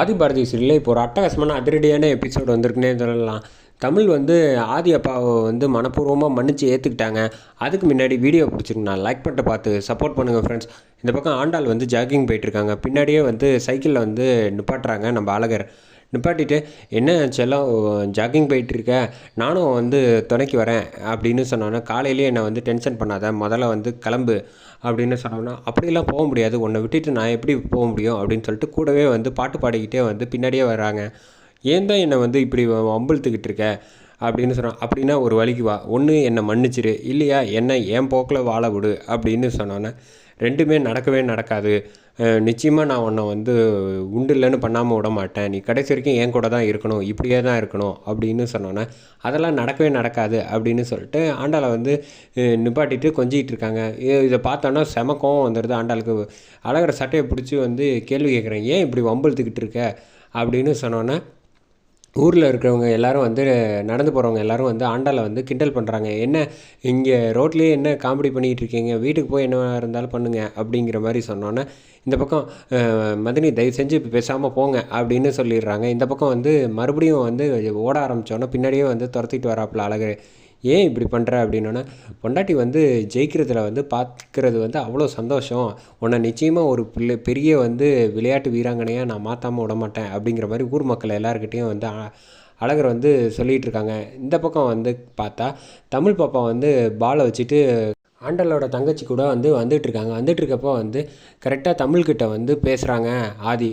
ஆதிபாரதி சீரியலில் இப்போ ஒரு அட்டகாசமான அதிரடியான எபிசோடு வந்திருக்குன்னே சொல்லலாம். தமிழ் வந்து ஆதி அப்பாவை வந்து மனப்பூர்வமாக மன்னிச்சு ஏற்றுக்கிட்டாங்க அதுக்கு முன்னாடி வீடியோ பிடிச்சிருக்குண்ணா லைக் பண்ணிட்டு பார்த்து சப்போர்ட் பண்ணுங்கள் ஃப்ரெண்ட்ஸ் இந்த பக்கம் ஆண்டாள் வந்து ஜாகிங் போயிட்டுருக்காங்க பின்னாடியே வந்து சைக்கிளில் வந்து நிப்பாட்டுறாங்க நம்ம அழகர் நிப்பாட்டிட்டு என்ன செல்லம் ஜாகிங் போயிட்டுருக்க? நானும் வந்து துணைக்கு வரேன் அப்படின்னு சொன்னோன்னே காலையிலேயே என்னை வந்து டென்ஷன் பண்ணாத முதல்ல வந்து கிளம்பு அப்படின்னு சொன்னோன்னா அப்படிலாம் போக முடியாது. உன்னை விட்டுட்டு நான் எப்படி போக முடியும்? அப்படின்னு சொல்லிட்டு கூடவே வந்து பாட்டு பாடிக்கிட்டே வந்து பின்னாடியே வராங்க ஏன் தான் என்னை வந்து இப்படி வம்பிழுத்துக்கிட்டு இருக்க? அப்படின்னு சொன்னான். அப்படின்னா ஒரு வழிக்கு வா. ஒன்று என்னை மன்னிச்சிரு. இல்லையா என்னை என் போக்கில் வாழ விடு அப்படின்னு சொன்னோன்னே ரெண்டுமே நடக்கவே நடக்காது. நிச்சயமாக நான் உன்னை வந்து உண்டு இல்லைன்னு பண்ணாமல் விட மாட்டேன். நீ கடைசி வரைக்கும் என் கூட தான் இருக்கணும். இப்படியே தான் இருக்கணும் அப்படின்னு சொன்னோன்னே அதெல்லாம் நடக்கவே நடக்காது அப்படின்னு சொல்லிட்டு ஆண்டாளை வந்து நிப்பாட்டிட்டு கொஞ்சிக்கிட்டு இருக்காங்க. இதை பார்த்தோன்னா செமக்கம் வந்துடுது ஆண்டாளுக்கு. அழகிற சட்டையை பிடிச்சி வந்து கேள்வி கேட்குறேன் ஏன் இப்படி வம்பிழுத்துக்கிட்டு இருக்க? அப்படின்னு சொன்னோன்னே ஊரில் இருக்கிறவங்க எல்லாரும் வந்து நடந்து போகிறவங்க எல்லாரும் வந்து ஆண்டாளை வந்து கிண்டல் பண்ணுறாங்க என்ன இங்கே ரோட்லேயே என்ன காமெடி பண்ணிகிட்டு இருக்கீங்க? வீட்டுக்கு போய் என்ன இருந்தாலும் பண்ணுங்கள் அப்படிங்கிற மாதிரி சொன்னோன்னே இந்த பக்கம் மதினி தயவு செஞ்சு இப்போ பேசாமல் போங்க அப்படின்னு சொல்லிடுறாங்க. இந்த பக்கம் வந்து மறுபடியும் வந்து ஓட ஆரம்பித்தோன்னே பின்னாடியே வந்து துரத்திட்டு வராப்புல அழகு ஏன் இப்படி பண்ணுற அப்படின்னோன்னா பொண்டாட்டி வந்து ஜெயிக்கிறதுல வந்து பார்க்குறது வந்து அவ்வளோ சந்தோஷம். உன்னை நிச்சயமாக ஒரு பிள்ளை பெரிய வந்து விளையாட்டு வீராங்கனையாக நான் மாற்றாமல் விட மாட்டேன் அப்படிங்கிற மாதிரி ஊர் மக்கள் எல்லாருக்கிட்டேயும் வந்து அழகர் வந்து சொல்லிகிட்டு இருக்காங்க. இந்த பக்கம் வந்து பார்த்தா தமிழ் பாப்பா வந்து பாலை வச்சுட்டு ஆண்டலோட தங்கச்சி கூட வந்து வந்துட்டுருக்காங்க வந்துட்டுருக்கப்போ வந்து கரெக்டாக தமிழ்கிட்ட வந்து பேசுகிறாங்க ஆதி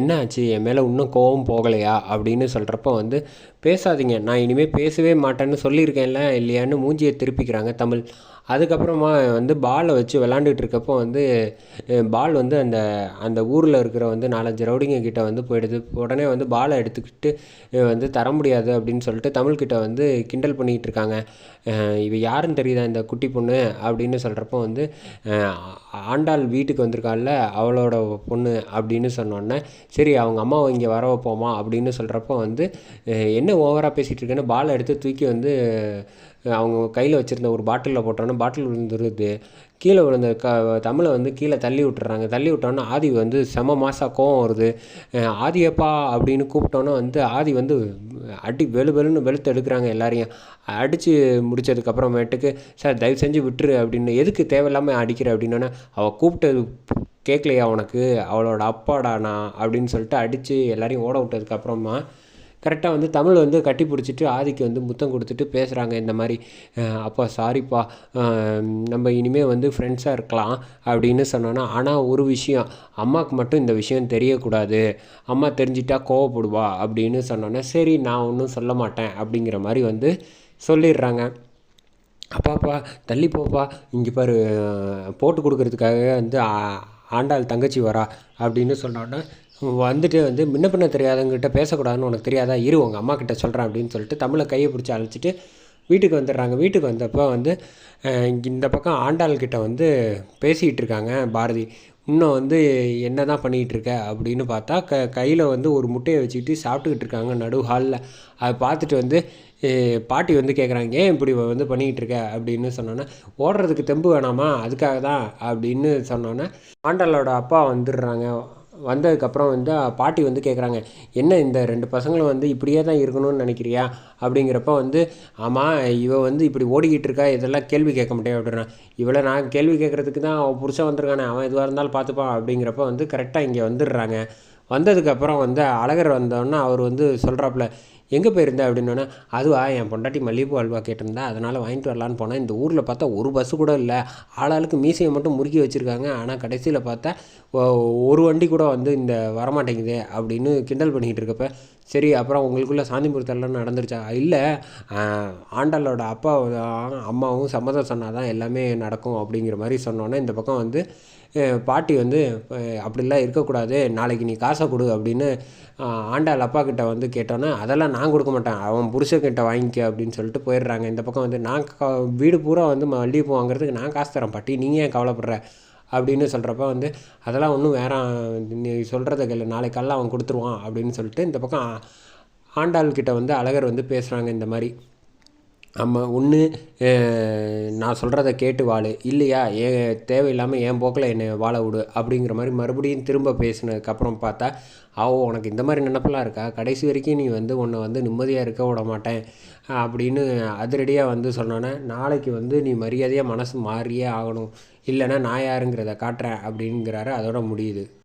என்ன ஆச்சு? என் மேலே இன்னும் கோவம் போகலையா? அப்படின்னு சொல்கிறப்போ வந்து பேசாதீங்க. நான் இனிமேல் பேசவே மாட்டேன்னு சொல்லியிருக்கேன்ல. இல்லையான்னு மூஞ்சியை திருப்பிக்கிறாங்க தமிழ். அதுக்கப்புறமா வந்து பாலை வச்சு விளாண்டுட்டு இருக்கப்போ வந்து பால் வந்து அந்த அந்த ஊரில் இருக்கிற வந்து நாலஞ்சு ரவுடிங்க கிட்ட வந்து போயிடுது. உடனே வந்து பாலை எடுத்துக்கிட்டு வந்து தர முடியாது. அப்படின்னு சொல்லிட்டு தமிழ்கிட்ட வந்து கிண்டல் பண்ணிகிட்டு இருக்காங்க இவ யாருன்னு தெரியுதா இந்த குட்டி பொண்ணு அப்படின்னு சொல்கிறப்போ வந்து ஆண்டாள் வீட்டுக்கு வந்திருக்காள்ல அவளோட பொண்ணு அப்படின்னு சொன்னோன்னே சரி அவங்க அம்மாவை இங்கே வர வைப்போமா அப்படின்னு சொல்கிறப்போ வந்து என்ன ஓவராக பேசிகிட்டு இருக்கேன்னு பாலை எடுத்து தூக்கி வந்து அவங்க கையில் வச்சுருந்த ஒரு பாட்டிலில் போட்டோன்னே பாட்டில் விழுந்துருது. கீழே விழுந்த க தமிழை வந்து கீழே தள்ளி விட்டுறாங்க. தள்ளி விட்டோன்னே ஆதி வந்து செம மாசா கோவம் வருது. ஆதியப்பா அப்படின்னு கூப்பிட்டோன்னே வந்து ஆதி வந்து அடி வெளு வெளுன்னு வெளுத்து எடுக்கிறாங்க எல்லாரையும். அடித்து முடிச்சதுக்கப்புறமேட்டுக்கு சார் தயவு செஞ்சு விட்டுரு அப்படின்னு எதுக்கு தேவையில்லாமல் அடிக்கிற? அப்படின்னோடனே அவள் கூப்பிட்டது கேட்கலையா உனக்கு? அவளோட அப்பாடா நான் அப்படின்னு சொல்லிட்டு அடித்து எல்லாரையும் ஓட விட்டதுக்கப்புறமா கரெக்டாக வந்து தமிழ் வந்து கட்டி பிடிச்சிட்டு ஆதிக்கு வந்து முத்தம் கொடுத்துட்டு பேசுகிறாங்க இந்த மாதிரி அப்பா சாரிப்பா நம்ம இனிமேல் வந்து ஃப்ரெண்ட்ஸாக இருக்கலாம் அப்படின்னு சொன்னோன்னா ஆனால் ஒரு விஷயம் அம்மாவுக்கு மட்டும் இந்த விஷயம் தெரியக்கூடாது. அம்மா தெரிஞ்சிட்டா கோவப்படுவா அப்படின்னு சொன்னோன்னே சரி நான் ஒன்றும் சொல்ல மாட்டேன் அப்படிங்கிற மாதிரி வந்து சொல்லிடுறாங்க. அப்பாப்பா தள்ளி போப்பா இங்கே பாரு போட்டு கொடுக்கறதுக்காக வந்து ஆண்டாள் தங்கச்சி வரா அப்படின்னு சொன்னோன்னே வந்துட்டு வந்து முன்ன பின்ன தெரியாதவங்ககிட்ட பேசக்கூடாதுன்னு உனக்கு தெரியாதா? இரு உங்கள் அம்மா கிட்ட சொல்கிறேன் அப்படின்னு சொல்லிட்டு தமிழை கையை பிடிச்சி அழைச்சிட்டு வீட்டுக்கு வந்துடுறாங்க. வீட்டுக்கு வந்தப்போ வந்து இந்த பக்கம் ஆண்டாள்கிட்ட வந்து பேசிகிட்டு இருக்காங்க பாரதி. இன்னும் வந்து என்ன தான் பண்ணிகிட்டு இருக்க அப்படின்னு பார்த்தா க கையில் வந்து ஒரு முட்டையை வச்சுக்கிட்டு சாப்பிட்டுக்கிட்டு இருக்காங்க நடு ஹாலில் அதை பார்த்துட்டு வந்து பாட்டி வந்து கேட்குறாங்க ஏன் இப்படி வந்து பண்ணிக்கிட்டு இருக்க? அப்படின்னு சொன்னோன்னே ஓடுறதுக்கு தெம்பு வேணாமா? அதுக்காக தான் அப்படின்னு சொன்னோன்னே ஆண்டாளோட அப்பா வந்துடுறாங்க. வந்ததுக்கப்புறம் வந்து பாட்டி வந்து கேட்குறாங்க என்ன இந்த ரெண்டு பசங்களும் வந்து இப்படியே தான் இருக்கணும்னு நினைக்கிறியா? அப்படிங்கிறப்ப வந்து ஆமாம் இவ வந்து இப்படி ஓடிக்கிட்டு இருக்கா இதெல்லாம் கேள்வி கேட்க மாட்டேன் அப்படின்னா இவளை நான் கேள்வி கேட்குறதுக்கு தான் அவன் புருஷன் வந்திருக்கானே அவன் எதுவாக இருந்தாலும் பார்த்துப்பான் அப்படிங்கிறப்ப வந்து கரெக்டாக இங்கே வந்துடுறாங்க. வந்ததுக்கப்புறம் வந்து அழகர் வந்தோடனே அவர் வந்து சொல்கிறாப்புல எங்கே போயிருந்தா அப்படின்னோடனே அதுவா என் பொண்டாட்டி மல்லிகைப்பூ அல்வா கேட்டிருந்தா அதனால் வாங்கிட்டு வரலான்னு போனேன் இந்த ஊரில் பார்த்தா ஒரு பஸ்ஸு கூட இல்லை. ஆளாளுக்கு மீசையை மட்டும் முறுக்கி வச்சுருக்காங்க. ஆனால் கடைசியில் பார்த்தா ஒரு வண்டி கூட வந்து இந்த வரமாட்டேங்குது அப்படின்னு கிண்டல் பண்ணிக்கிட்டு இருக்கப்ப சரி அப்புறம் உங்களுக்குள்ளே சாந்தி முகூர்த்தம்லாம் நடந்துருச்சா? இல்லை ஆண்டாளோட அப்பா அம்மாவும் சம்மதம் சொன்னால் தான் எல்லாமே நடக்கும் அப்படிங்கிற மாதிரி சொன்னோன்னே இந்த பக்கம் வந்து பாட்டி வந்து அப்படிலாம் இருக்கக்கூடாது நாளைக்கு நீ காசை கொடு அப்படின்னு ஆண்டாள் அப்பா கிட்ட வந்து கேட்டோன்னே அதெல்லாம் நான் கொடுக்க மாட்டேன் அவன் புருஷக்கிட்ட வாங்கிக்க அப்படின்னு சொல்லிட்டு போயிடுறாங்க. இந்த பக்கம் வந்து நான் வீடு பூரா வந்து மல்லிகைப்பூ வாங்குறதுக்கு நான் காசு தரேன் பாட்டி நீங்கள் ஏன் கவலைப்படுற? அப்படின்னு சொல்கிறப்ப வந்து அதெல்லாம் ஒன்றும் வேறாம் நீ சொல்கிறத கேளு. நாளைக்கு காலைல அவன் கொடுத்துருவான். அப்படின்னு சொல்லிட்டு இந்த பக்கம் ஆண்டாள்கிட்ட வந்து அழகர் வந்து பேசுகிறாங்க இந்த மாதிரி. நம்ம ஒன்று நான் சொல்கிறத கேட்டு வாழு. இல்லையா ஏ தேவையில்லாமல் என் போக்கில் என்னை வாழ விடு அப்படிங்கிற மாதிரி மறுபடியும் திரும்ப பேசினதுக்கப்புறம் பார்த்தா ஆவோ உனக்கு இந்த மாதிரி நினப்பெல்லாம் இருக்கா? கடைசி வரைக்கும் நீ வந்து உன்னை வந்து நிம்மதியாக இருக்க விட மாட்டேன். அப்படின்னு அதிரடியாக வந்து சொன்னோன்னே நாளைக்கு வந்து நீ மரியாதையாக மனசு மாறியே ஆகணும். இல்லைன்னா நான் யாருங்கிறத காட்டுறேன். அப்படிங்கிறாரு அதோட முடியுது.